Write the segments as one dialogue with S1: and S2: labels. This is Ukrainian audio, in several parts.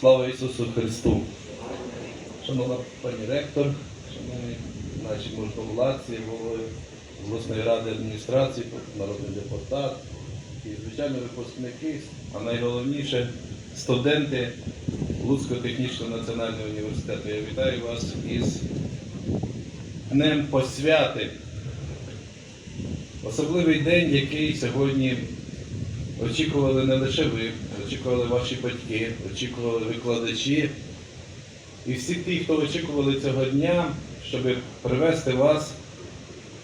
S1: Слава Ісусу Христу! Шановна пані ректор, шановні наші можновладці, голови обласної ради адміністрації, народний депутат і, звичайно, випускники, а найголовніше студенти Луцького технічного національного університету. Я вітаю вас із Днем посвяти. Особливий день, який сьогодні очікували не лише ви, очікували ваші батьки, очікували викладачі і всі ті, хто очікували цього дня, щоб привести вас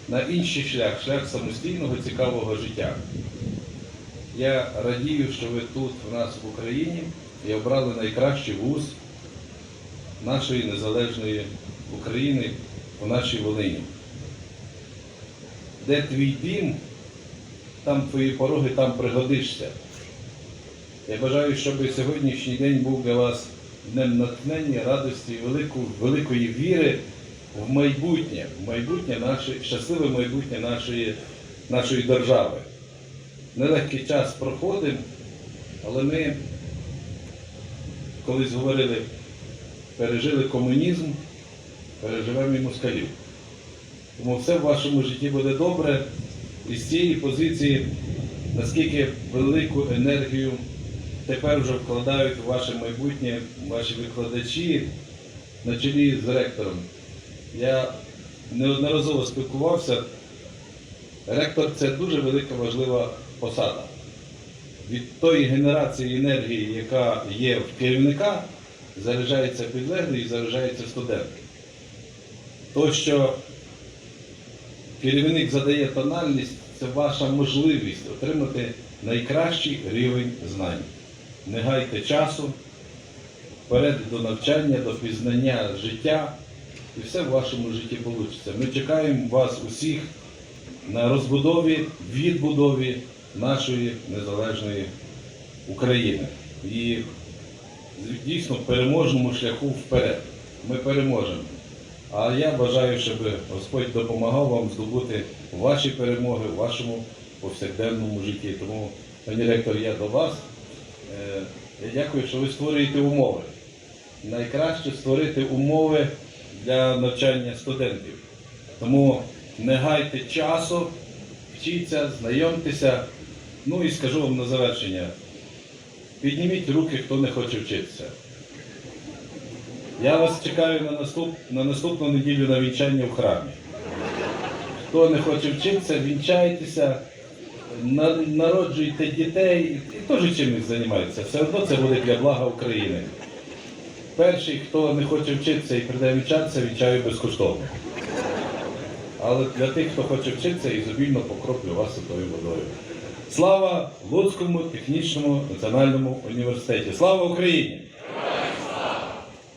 S1: на інший шлях, шлях самостійного цікавого життя. Я радію, що ви тут, в нас в Україні, і обрали найкращий вуз нашої незалежної України у нашій Волині. Де твій дім, там твої пороги, там пригодишся. Я бажаю, щоб сьогоднішній день був для вас днем натхнення, радості, велику, великої віри в майбутнє, в майбутнє наше, щасливе майбутнє нашої, нашої держави. Нелегкий час проходимо, але ми колись говорили, пережили комунізм, переживемо і москалів. Тому все в вашому житті буде добре. І з цієї позиції, наскільки велику енергію тепер вже вкладають у ваше майбутнє ваші викладачі на чолі з ректором. Я неодноразово спілкувався. Ректор це дуже велика важлива посада. Від тої генерації енергії, яка є в керівника, заряджається підлеглий і заряджається студент. То, що керівник задає тональність, це ваша можливість отримати найкращий рівень знань. Не гайте часу, вперед до навчання, до пізнання життя, і все в вашому житті вийде. Ми чекаємо вас усіх на розбудові, відбудові нашої незалежної України. І дійсно переможному шляху вперед. Ми переможемо. А я бажаю, щоб Господь допомагав вам здобути ваші перемоги в вашому повсякденному житті. Тому, пані ректор, я до вас. Е, Я дякую, що ви створюєте умови. Найкраще створити умови для навчання студентів. Тому не гайте часу, вчіться, знайомтеся. Ну і скажу вам на завершення. Підніміть руки, хто не хоче вчитися. Я вас чекаю на, наступ, на наступну неділю на вінчання в храмі. Хто не хоче вчитися, вінчайтеся, на- народжуйте дітей і теж чимось займайтеся. Все одно це буде для блага України. Перший, хто не хоче вчитися і прийде вінчатися, вінчаю безкоштовно. Але для тих, хто хоче вчитися, ізобільно покроплю вас святою водою. Слава Луцькому технічному національному університеті! Слава Україні!